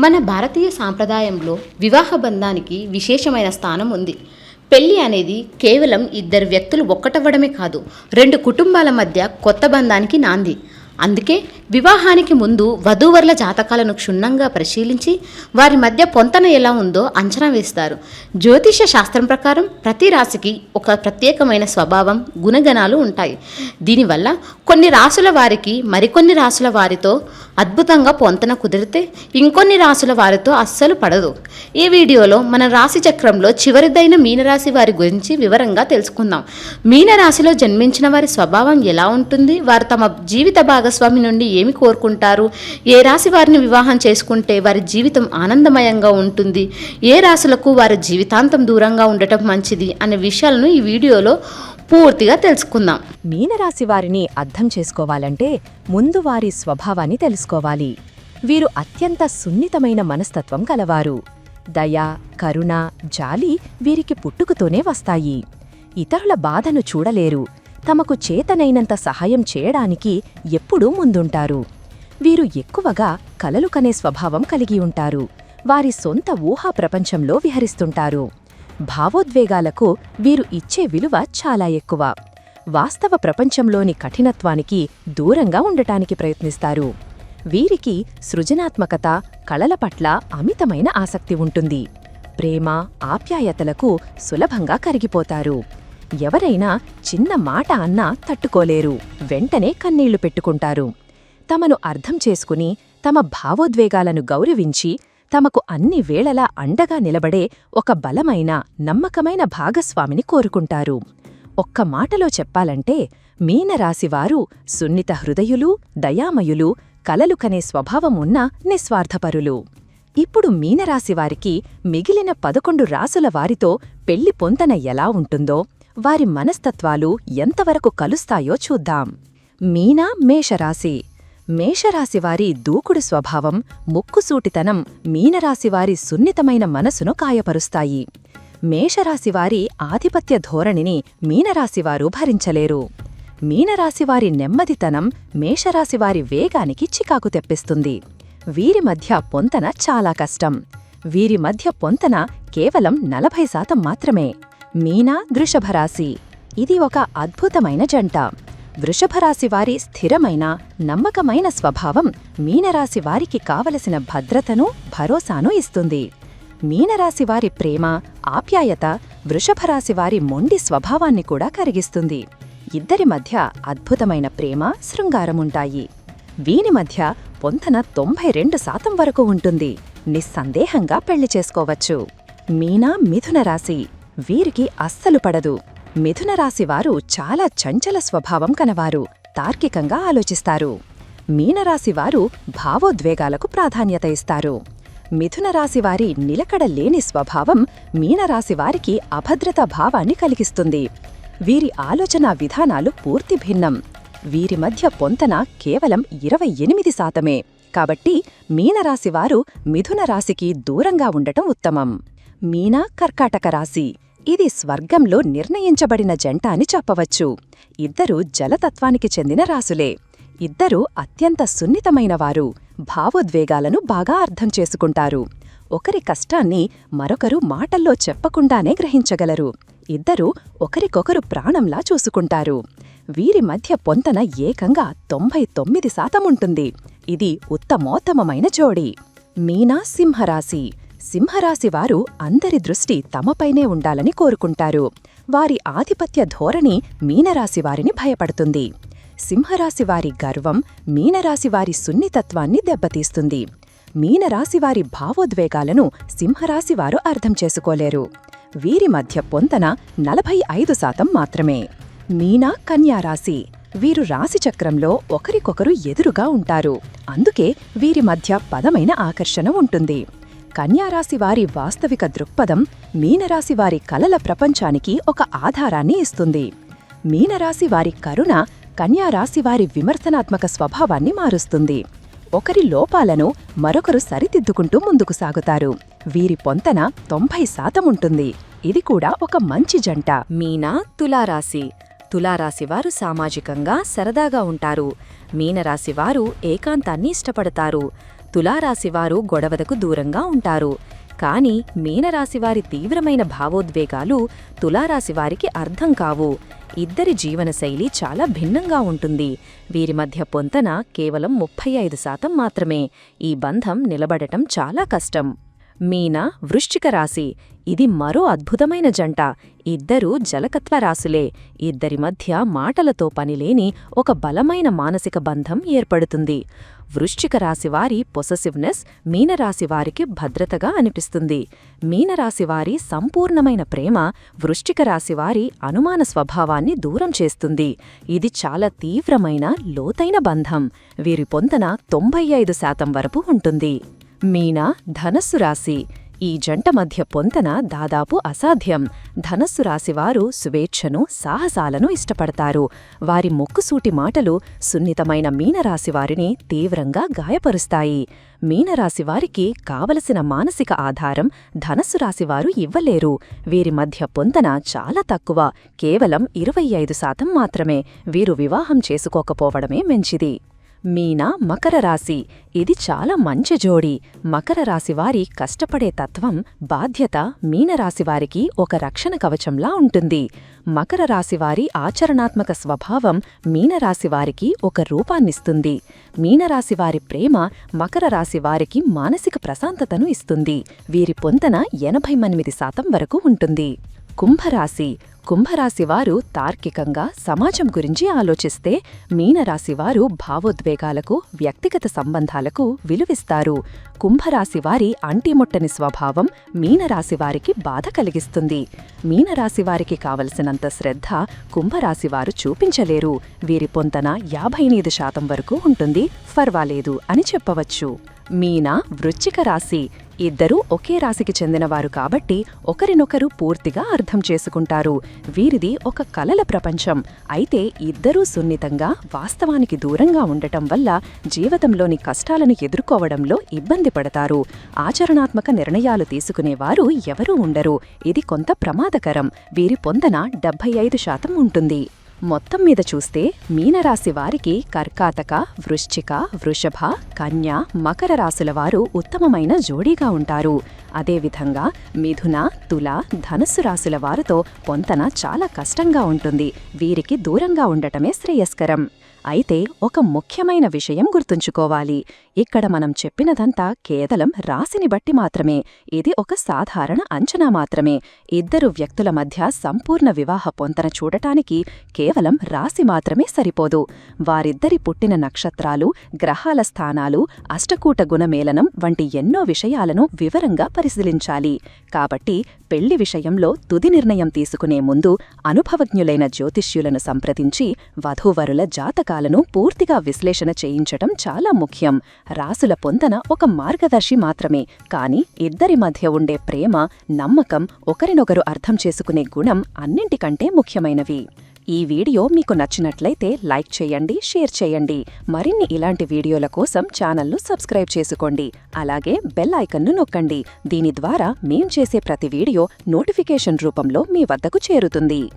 మన భారతీయ సాంప్రదాయంలో వివాహ బంధానికి విశేషమైన స్థానం ఉంది. పెళ్ళి అనేది కేవలం ఇద్దరు వ్యక్తులు ఒక్కటవ్వడమే కాదు రెండు కుటుంబాల మధ్య కొత్త బంధానికి నాంది. అందుకే వివాహానికి ముందు వధూవరుల జాతకాలను క్షుణ్ణంగా పరిశీలించి వారి మధ్య పొంతన ఎలా ఉందో అంచనా వేస్తారు. జ్యోతిష శాస్త్రం ప్రకారం ప్రతి రాశికి ఒక ప్రత్యేకమైన స్వభావం గుణగణాలు ఉంటాయి. దీనివల్ల కొన్ని రాసుల వారికి మరికొన్ని రాసుల వారితో అద్భుతంగా పొంతన కుదిరితే ఇంకొన్ని రాసుల వారితో అస్సలు పడదు. ఈ వీడియోలో మన రాశి చక్రంలో చివరిదైన మీనరాశి వారి గురించి వివరంగా తెలుసుకుందాం. మీనరాశిలో జన్మించిన వారి స్వభావం ఎలా ఉంటుంది? వారు తమ జీవిత భాగస్వామి నుండి ఏమి కోరుకుంటారు? ఏ రాశి వారిని వివాహం చేసుకుంటే వారి జీవితం ఆనందమయంగా ఉంటుంది? ఏ రాశులకు వారి జీవితాంతం దూరంగా ఉండటం మంచిది? అనే విషయాలను ఈ వీడియోలో పూర్తిగా తెలుసుకుందాం. మీనరాశి వారిని అర్థం చేసుకోవాలంటే ముందు వారి స్వభావాన్ని తెలుసుకోవాలి. వీరు అత్యంత సున్నితమైన మనస్తత్వం కలవారు. దయ కరుణ జాలి వీరికి పుట్టుకుతోనే వస్తాయి. ఇతరుల బాధను చూడలేరు. తమకు చేతనైనంత సహాయం చేయడానికి ఎప్పుడూ ముందుంటారు. వీరు ఎక్కువగా కలలు కనే స్వభావం కలిగి ఉంటారు. వారి సొంత ఊహా ప్రపంచంలో విహరిస్తుంటారు. భావోద్వేగాలకు వీరు ఇచ్చే విలువ చాలా ఎక్కువ. వాస్తవ ప్రపంచంలోని కఠినత్వానికి దూరంగా ఉండటానికి ప్రయత్నిస్తారు. వీరికి సృజనాత్మకత కళల పట్ల అమితమైన ఆసక్తి ఉంటుంది. ప్రేమ ఆప్యాయతలకు సులభంగా కరిగిపోతారు. ఎవరైనా చిన్న మాట అన్నా తట్టుకోలేరు. వెంటనే కన్నీళ్ళు పెట్టుకుంటారు. తమను అర్థం చేసుకుని తమ భావోద్వేగాలను గౌరవించి తమకు అన్ని వేళలా అండగా నిలబడే ఒక బలమైన నమ్మకమైన భాగస్వామిని కోరుకుంటారు. ఒక్క మాటలో చెప్పాలంటే మీనరాశివారు సున్నిత హృదయులు దయామయులు కలలు కనే స్వభావం ఉన్న నిస్వార్థపరులు. ఇప్పుడు మీనరాశివారికి మిగిలిన పదకొండు రాసుల వారితో పెళ్ళి పొంతన ఎలా ఉంటుందో వారి మనస్తత్వాలు ఎంతవరకు కలుస్తాయో చూద్దాం. మీనా మేషరాశి. మేషరాశివారి దూకుడు స్వభావం ముక్కుసూటితనం మీనరాశివారి సున్నితమైన మనసును కాయపరుస్తాయి. మేషరాశివారి ఆధిపత్య ధోరణిని మీనరాశివారు భరించలేరు. మీనరాశివారి నెమ్మదితనం మేషరాశివారి వేగానికి చికాకు తెప్పిస్తుంది. వీరి మధ్య పొంతన చాలా కష్టం. వీరి మధ్య పొంతన కేవలం నలభై శాతం మాత్రమే. మీనా వృషభరాశి ఇది ఒక అద్భుతమైన జంట. వృషభరాశివారి స్థిరమైన నమ్మకమైన స్వభావం మీనరాశి వారికి కావలసిన భద్రతను భరోసాను ఇస్తుంది. మీనరాశి వారి ప్రేమ ఆప్యాయత వృషభరాశి వారి మొండి స్వభావాన్ని కూడా కరిగిస్తుంది. ఇద్దరి మధ్య అద్భుతమైన ప్రేమ శృంగారముంటాయి వీని మధ్య పొంతన తొంభై రెండు శాతం వరకు ఉంటుంది. నిస్సందేహంగా పెళ్ళి చేసుకోవచ్చు. మీనా మిథున రాశి వీరికి అస్సలు పడదు. మిథున రాశివారు చాలా చంచల స్వభావం కనవారు. తార్కికంగా ఆలోచిస్తారు. మీనరాశివారు భావోద్వేగాలకు ప్రాధాన్యత ఇస్తారు. మిథున రాశివారి నిలకడ లేని స్వభావం మీనరాశివారికి అభద్రతా భావాన్ని కలిగిస్తుంది. వీరి ఆలోచనా విధానాలు పూర్తి భిన్నం. వీరి మధ్య పొంతన కేవలం ఇరవై ఎనిమిది శాతమే. కాబట్టి మీనరాశివారు మిథున రాశికి దూరంగా ఉండటం ఉత్తమం. మీనా కర్కాటక రాశి. ఇది స్వర్గంలో నిర్ణయించబడిన జంట అని చెప్పవచ్చు. ఇద్దరూ జలతత్వానికి చెందిన రాసులే. ఇద్దరూ అత్యంత సున్నితమైనవారు. భావోద్వేగాలను బాగా అర్థం చేసుకుంటారు. ఒకరి కష్టాన్ని మరొకరు మాటల్లో చెప్పకుండానే గ్రహించగలరు. ఇద్దరూ ఒకరికొకరు ప్రాణంలా చూసుకుంటారు. వీరి మధ్య పొంతన ఏకంగా తొంభై తొమ్మిది శాతముంటుంది ఇది ఉత్తమోత్తమమైన జోడి. మీనా సింహరాశి. సింహరాశివారు అందరి దృష్టి తమపైనే ఉండాలని కోరుకుంటారు. వారి ఆధిపత్య ధోరణి మీనరాశివారిని భయపడుతుంది. సింహరాశివారి గర్వం మీనరాశివారి సున్నితత్వాన్ని దెబ్బతీస్తుంది. మీనరాశివారి భావోద్వేగాలను సింహరాశివారు అర్థం చేసుకోలేరు. వీరి మధ్య పొంతన నలభై ఐదు శాతం మాత్రమే. మీనా కన్యారాశి వీరు రాశిచక్రంలో ఒకరికొకరు ఎదురుగా ఉంటారు. అందుకే వీరి మధ్య పదమైన ఆకర్షణ ఉంటుంది. కన్యారాశి వారి వాస్తవిక దృక్పథం మీనరాశి వారి కలల ప్రపంచానికి ఒక ఆధారాన్ని ఇస్తుంది. మీనరాశి వారి కరుణ కన్యారాశి వారి విమర్శనాత్మక స్వభావాన్ని మారుస్తుంది. ఒకరి లోపాలను మరొకరు సరిదిద్దుకుంటూ ముందుకు సాగుతారు. వీరి పొంతన తొంభై శాతం ఉంటుంది. ఇది కూడా ఒక మంచి జంట. మీనా తులారాశి. తులారాశివారు సామాజికంగా సరదాగా ఉంటారు. మీనరాశివారు ఏకాంతాన్ని ఇష్టపడతారు. తులారాశివారు గొడవదకు దూరంగా ఉంటారు. కాని మీనరాశివారి తీవ్రమైన భావోద్వేగాలు తులారాశివారికి అర్థం కావు. ఇద్దరి జీవనశైలి చాలా భిన్నంగా ఉంటుంది. వీరి మధ్య పొంతన కేవలం ముప్పై ఐదు శాతం మాత్రమే. ఈ బంధం నిలబడటం చాలా కష్టం. మీన వృశ్చిక రాశి. ఇది మరో అద్భుతమైన జంట. ఇద్దరూ జలకత్వ రాశులే. ఇద్దరి మధ్య మాటలతో పనిలేని ఒక బలమైన మానసిక బంధం ఏర్పడుతుంది. వృశ్చిక రాశివారి పొసెసివ్నెస్ మీనరాశివారికి భద్రతగా అనిపిస్తుంది. మీనరాశివారి సంపూర్ణమైన ప్రేమ వృశ్చిక రాశివారి అనుమాన స్వభావాన్ని దూరం చేస్తుంది. ఇది చాలా తీవ్రమైన లోతైన బంధం. వీరి పొంతన తొంభై ఐదు శాతం వరకు ఉంటుంది. మీన ధనస్సు రాశి. ఈ జంట మధ్య పొంతన దాదాపు అసాధ్యం. ధనస్సు రాశివారు స్వేచ్ఛను సాహసాలను ఇష్టపడతారు. వారి మొక్కుసూటి మాటలు సున్నితమైన మీనరాశివారిని తీవ్రంగా గాయపరుస్తాయి. మీనరాశివారికి కావలసిన మానసిక ఆధారం ధనస్సు రాశివారు ఇవ్వలేరు. వీరి మధ్య పొంతన చాలా తక్కువ. కేవలం ఇరవై ఐదు శాతం మాత్రమే. వీరు వివాహం చేసుకోకపోవడమే మంచిది. మీనా మకర రాశి. ఇది చాలా మంచి జోడి. మకర రాశివారి కష్టపడే తత్వం బాధ్యత మీనరాశివారికి ఒక రక్షణ కవచంలా ఉంటుంది. మకర రాశివారి ఆచరణాత్మక స్వభావం మీనరాశివారికి ఒక రూపాన్నిస్తుంది. మీనరాశివారి ప్రేమ మకర రాశివారికి మానసిక ప్రశాంతతను ఇస్తుంది. వీరి పొంతన ఎనభై ఎనిమిది శాతం వరకు ఉంటుంది. కుంభరాశి. కుంభరాశివారు తార్కికంగా సమాజం గురించి ఆలోచిస్తే మీనరాశివారు భావోద్వేగాలకు వ్యక్తిగత సంబంధాలకు విలువిస్తారు. కుంభరాశివారి అంటిముట్టని స్వభావం మీనరాశివారికి బాధ కలిగిస్తుంది. మీనరాశివారికి కావలసినంత శ్రద్ధ కుంభరాశివారు చూపించలేరు. వీరి పొంతన యాభై ఎనిమిది శాతం వరకు ఉంటుంది. ఫర్వాలేదు అని చెప్పవచ్చు. మీన వృచ్చిక రాశి. ఇద్దరూ ఒకే రాశికి చెందినవారు కాబట్టి ఒకరినొకరు పూర్తిగా అర్థం చేసుకుంటారు. వీరిది ఒక కలల ప్రపంచం. అయితే ఇద్దరూ సున్నితంగా వాస్తవానికి దూరంగా ఉండటం వల్ల జీవితంలోని కష్టాలను ఎదుర్కోవడంలో ఇబ్బంది పడతారు. ఆచరణాత్మక నిర్ణయాలు తీసుకునేవారు ఎవరూ ఉండరు. ఇది కొంత ప్రమాదకరం. వీరి పొందన డెబ్బై ఐదు శాతం ఉంటుంది. మొత్తం మీద చూస్తే మీనరాశి వారికి కర్కాటక వృశ్చిక వృషభ కన్య మకర రాశుల వారు ఉత్తమమైన జోడీగా ఉంటారు. అదేవిధంగా మిథున తుల ధనస్సు రాశుల వారితో పొంతన చాలా కష్టంగా ఉంటుంది. వీరికి దూరంగా ఉండటమే శ్రేయస్కరం. అయితే ఒక ముఖ్యమైన విషయం గుర్తుంచుకోవాలి. ఇక్కడ మనం చెప్పినదంతా కేవలం రాశిని బట్టి మాత్రమే. ఇది ఒక సాధారణ అంచనా మాత్రమే. ఇద్దరు వ్యక్తుల మధ్య సంపూర్ణ వివాహ పొంతన చూడటానికి కేవలం రాశి మాత్రమే సరిపోదు. వారిద్దరి పుట్టిన నక్షత్రాలు గ్రహాల స్థానాలు అష్టకూట గుణమేళనం వంటి ఎన్నో విషయాలను వివరంగా పరిశీలించాలి. కాబట్టి పెళ్ళి విషయంలో తుది నిర్ణయం తీసుకునే ముందు అనుభవజ్ఞులైన జ్యోతిష్యులను సంప్రదించి వధూవరుల జాతక జాతకాలను పూర్తిగా విశ్లేషణ చేయించటం చాలా ముఖ్యం. రాసుల పొందన ఒక మార్గదర్శి మాత్రమే. కాని ఇద్దరి మధ్య ఉండే ప్రేమ నమ్మకం ఒకరినొకరు అర్థం చేసుకునే గుణం అన్నింటికంటే ముఖ్యమైనవి. ఈ వీడియో మీకు నచ్చినట్లయితే లైక్ చేయండి షేర్ చేయండి. మరిన్ని ఇలాంటి వీడియోల కోసం ఛానల్ను సబ్స్క్రైబ్ చేసుకోండి. అలాగే బెల్ ఐకన్ను నొక్కండి. దీని ద్వారా మేం చేసే ప్రతి వీడియో నోటిఫికేషన్ రూపంలో మీ వద్దకు చేరుతుంది.